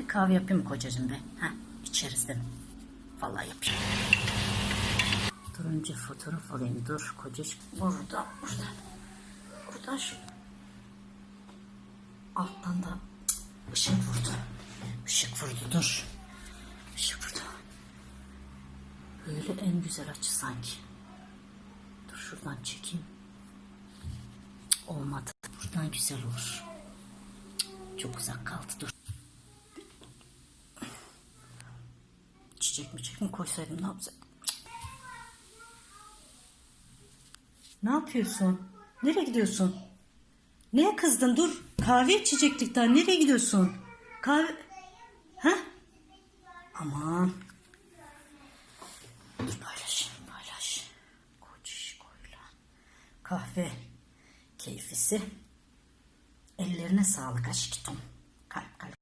Bir kahve yapayım mı kocacığım be? Ha, içeriz değil mi? Vallahi yapayım. Dur önce fotoğraf alayım. Dur kocacığım. Burada, burada. Buradan şu. Alttan da ışık vurdu. Işık vurdu dur. Işık vurdu. Böyle en güzel açı sanki. Dur şuradan çekeyim. Olmadı. Buradan güzel olur. Çok uzak kaldı dur. Çiçek mi çiçek mi koysaydım ne yapsaydım? Ne yapıyorsun? Nereye gidiyorsun? Neye kızdın? Dur. Kahve içecektik daha. Nereye gidiyorsun? Kahve... Ha? Aman. Dur paylaş. Paylaş. Koç koyla. Kahve keyfisi. Ellerine sağlık aşkım. Kalp kalp.